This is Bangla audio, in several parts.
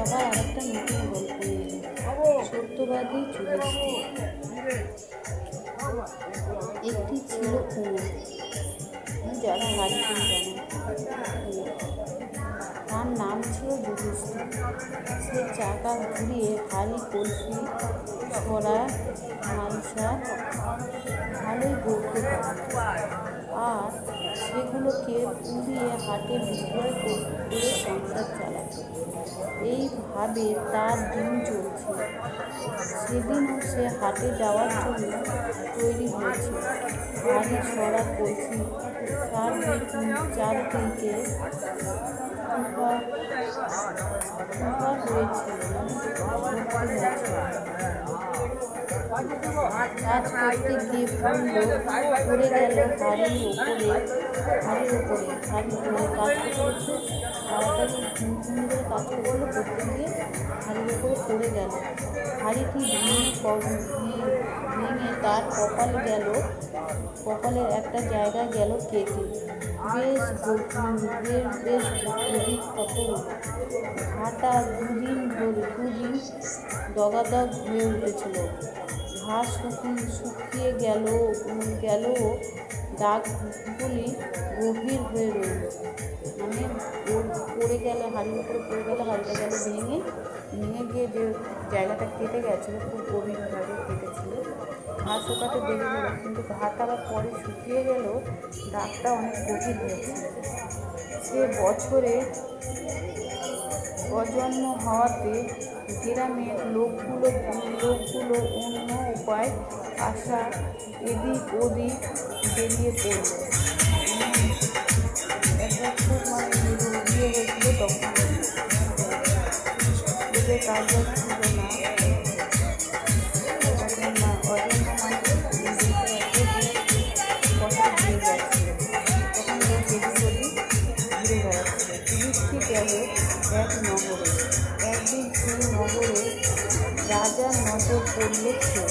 আবার আরেকটা নতুন গল্প। সত্যবাদী যুধিষ্ঠির। একটি ছিল কুমির যারা জানে, তার নাম ছিল যুধিষ্ঠির। সে চাকা ঘুরিয়ে হাড়ি কলসি, ছড়া মালসা ভালোই গড়তে পারে। আর সেগুলোকে পুড়িয়ে হাটে বিক্রয় করে করে সংসার চালাতো। এইভাবে তার দিন চলছিল সেদিনও সে হাটে যাওয়ার জন্য তৈরি হয়েছে হাড়ি ছড়া কলসি, চারদিকে চারদিকে টুকা টুকা কাজ করতে গিয়ে পড়ে গেল হাড়ির ওপরে হাড়ির ওপরে হাড়ি ধরে কাজ করতে তাড়াতাড়ি ঝুমঝুম করে করছিল করতে গিয়ে হাড়ির পড়ে গেল হাড়িটি ভেঙে ভেঙে তার কপালে গেল কপালের একটা জায়গা গেল কেটে বেশ বেশ বেশ গভীর ঘাটা দুদিন ধরে দুদিন দগাদগ হয়ে উঠেছিল। ঘাস শুকিয়ে শুকিয়ে গেল গেল দাগগুলি গভীর হয়ে রইল। মানে পড়ে গেল, হাড়ির উপরে পড়ে গেল, হাড়িটা গেল ভেঙে ভেঙে গিয়ে যে জায়গাটা কেটে গেছিল, খুব গভীরভাবে কেটেছিল। ঘাস শুকাতে দেরি হলো কিন্তু ঘাটা আবার পরে শুকিয়ে গেল, দাগটা অনেক গভীর হয়েছিল সে বছরে অজন্ম হওয়াতে গ্রামের লোকগুলো লোকগুলো অন্য উপায় আশা এদিক ওদিক বেরিয়ে পড়ল। একবার খুব মানে বিয়ে হয়েছিল তখন। এদের কাজ ছিল না। তখন লোক এদিক ওদিক ঘুরে বেড়াচ্ছিল এক নগরে একদিন সেই নগরে রাজার নজর পড়ল সে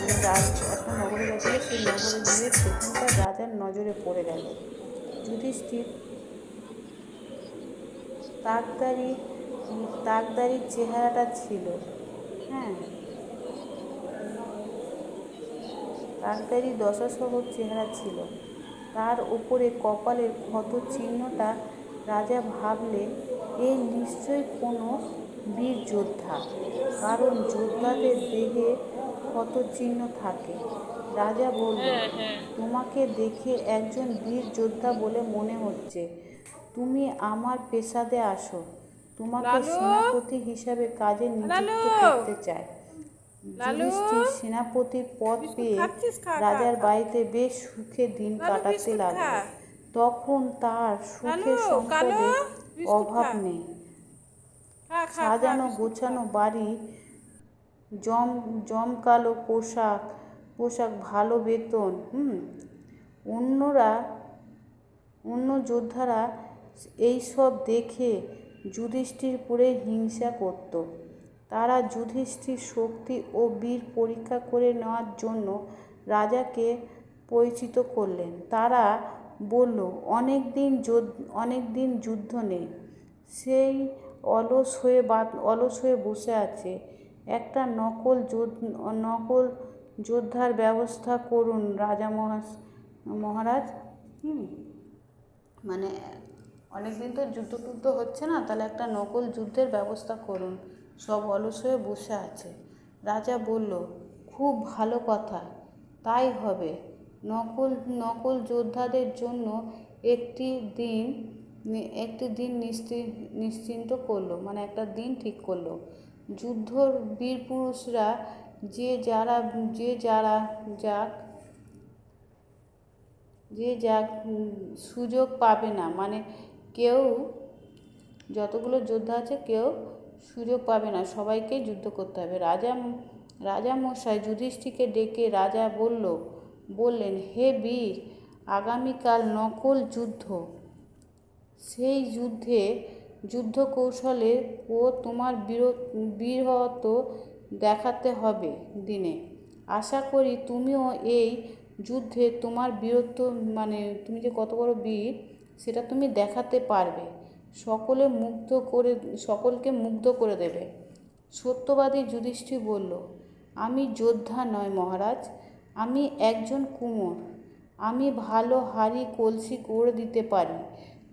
মানে রাজ একটা নগরে গেছিল সেই নগরে গিয়ে সেখানকার রাজার নজরে পড়ে গেল। যুধিষ্ঠির তাকদারি তাকদারির চেহারাটা ছিল। হ্যাঁ। তাকদারি দশাসহ চেহারা ছিল। তার ওপরে কপালের ক্ষত চিহ্নটা রাজা ভাবলে, এ নিশ্চয়ই কোনো বীর যোদ্ধা। কারণ যোদ্ধাদের দেহে ক্ষত চিহ্ন থাকে। রাজা বলল তোমাকে দেখে একজন বীর যোদ্ধা বলে মনে হচ্ছে। তুমি আমার পেশাদে আসো। তোমাকে সেনাপতি হিসাবে কাজে নিযুক্ত করতে চাই যুধিষ্ঠির সেনাপতির পদ পেয়ে রাজার বাড়িতে বেশ সুখে দিন কাটাতে লাগল। তখন তার সুখে সম্পদে অভাব নেই। সাজানো গোছানো বাড়ি জম জমকালো পোশাক পোশাক ভালো বেতন হুম? অন্যরা অন্য যোদ্ধারা এই সব দেখে যুধিষ্ঠির পুরে হিংসা করত। তারা যুধিষ্ঠির শক্তি ও বীর পরীক্ষা করে নেওয়ার জন্য রাজাকে পরিচিত করলেন। তারা বলল অনেক দিন অনেক দিন যুদ্ধ নেই। সেই অলস হয়ে বা অলস হয়ে বসে আছে। একটা নকল নকল যোদ্ধার ব্যবস্থা করুন রাজা মহারাজ। হুম। মানে অনেক দিন তো যুদ্ধ টুদ্ধ হচ্ছে না, তাহলে একটা নকল যুদ্ধের ব্যবস্থা করুন। সব অলস হয়ে বসে আছে। রাজা বলল, খুব ভালো কথা, তাই হবে। নকল নকল যোদ্ধাদের জন্য একটি দিন একটি দিন নিশ্চিন্ত করল মানে একটা দিন ঠিক করল। যুদ্ধর বীর পুরুষরা যে যারা যে যারা যাক, যে যাক সুযোগ পাবে না মানে কেউ, যতগুলো যোদ্ধা আছে কেউ সুযোগ পাবে না সবাইকে যুদ্ধ করতে হবে। রাজা রাজা মশাই যুধিষ্ঠিকে ডেকে রাজা বলল, বললেন, হে বীর, আগামীকাল নকল যুদ্ধ। সেই যুদ্ধে যুদ্ধ কৌশলে ও তোমার বীর, বীরত্ব দেখাতে হবে দিনে। আশা করি তুমিও এই যুদ্ধে তোমার বীরত্ব মানে তুমি যে কত বড় বীর, সেটা তুমি দেখাতে পারবে। সকলে মুগ্ধ করে, সকলকে মুগ্ধ করে দেবে। সত্যবাদী যুধিষ্ঠির বলল, আমি যোদ্ধা নয় মহারাজ, আমি একজন কুমোর। আমি ভালো হাড়ি কলসি করে দিতে পারি।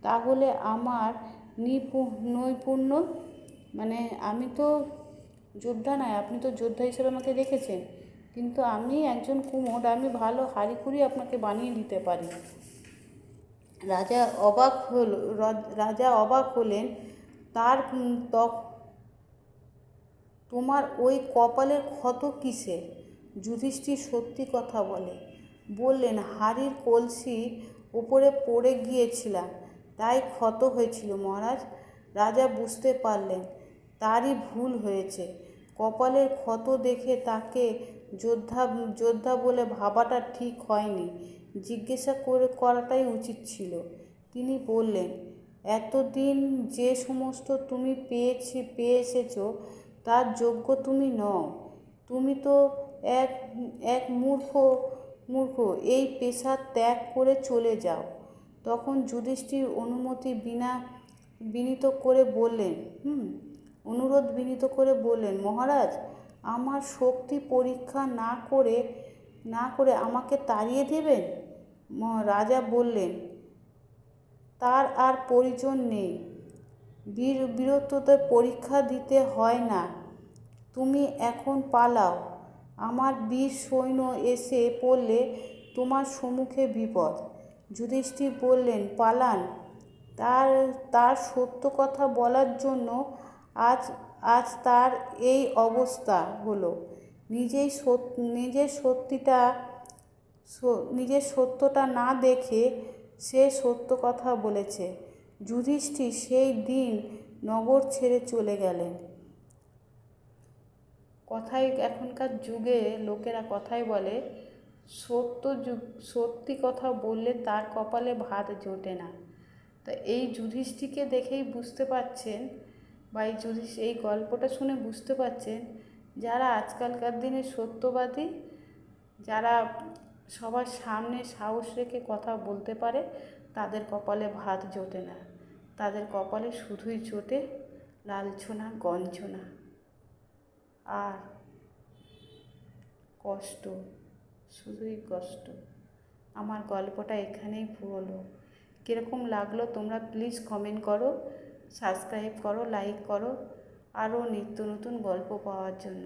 তাহলে আমার নিপু, নৈপুণ্য মানে আমি তো যোদ্ধা নয়, আপনি তো যোদ্ধা হিসেবে আমাকে দেখেছেন। কিন্তু আমি একজন কুমোর, আমি ভালো হাঁড়ি কুড়ি আপনাকে বানিয়ে দিতে পারি। রাজা অবাক হল রাজা অবাক হলেন, তার তক, তোমার ওই কপালের ক্ষত কিসে? যুধিষ্ঠির সত্যি কথা বলে। বললেন, হাড়ির কলসি উপরে পড়ে গিয়েছিলাম। তাই ক্ষত হয়েছিল মহারাজ। রাজা বুঝতে পারলেন, তারই ভুল হয়েছে। কপালের ক্ষত দেখে তাকে যোদ্ধা যোদ্ধা বলে ভাবাটা ঠিক হয়নি। জিজ্ঞাসা করে করাটাই উচিত ছিল। তিনি বললেন, এতদিন যে সমস্ত তুমি পেয়েছি পেয়ে এসেছ তার যোগ্য তুমি নও। তুমি তো এক এক মূর্খ মূর্খ, এই পেশা ত্যাগ করে চলে যাও। তখন যুধিষ্ঠির অনুমতি বিনা বিনীত করে বললেন, হুম, অনুরোধ বিনীত করে বললেন, মহারাজ, আমার শক্তি পরীক্ষা না করে না করে আমাকে তাড়িয়ে দেবেন? রাজা বললেন, তার আর প্রয়োজন নেই। বীর বীরত্বদের পরীক্ষা দিতে হয় না। তুমি এখন পালাও। আমার বীর সৈন্য এসে পড়লে তোমার সম্মুখে বিপদ। যুধিষ্ঠির বললেন, পালান। তার তার সত্য কথা বলার জন্য আজ আজ তার এই অবস্থা হলো। নিজেই নিজের সত্যিটা নিজের সত্যটা না দেখে সে সত্য কথা বলেছে। যুধিষ্ঠির সেই দিন নগর ছেড়ে চলে গেলেন। কথাই এখনকার যুগে লোকেরা কথাই বলে সত্য সত্যি কথা বললে তার কপালে ভাত জোটে না। তা এই যুধিষ্ঠিকে দেখেই বুঝতে পারছেন বা এই যুধিষ্ঠ, এই গল্পটা শুনে বুঝতে পারছেন যারা আজকালকার দিনে সত্যবাদী, যারা সবার সামনে সাহস রেখে কথা বলতে পারে, তাদের কপালে ভাত জোটে না। তাদের কপালে শুধুই জোটে লালছনা গঞ্জনা। আর কষ্ট। শুধুই কষ্ট। আমার গল্পটা এখানেই হলো কীরকম লাগল তোমরা প্লিজ কমেন্ট করো সাবস্ক্রাইব করো লাইক করো আরও নিত্য নতুন গল্প পাওয়ার জন্য।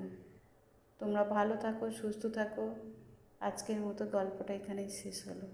তোমরা ভালো থাকো, সুস্থ থাকো। আজকের মতো গল্পটা এখানেই শেষ হলো।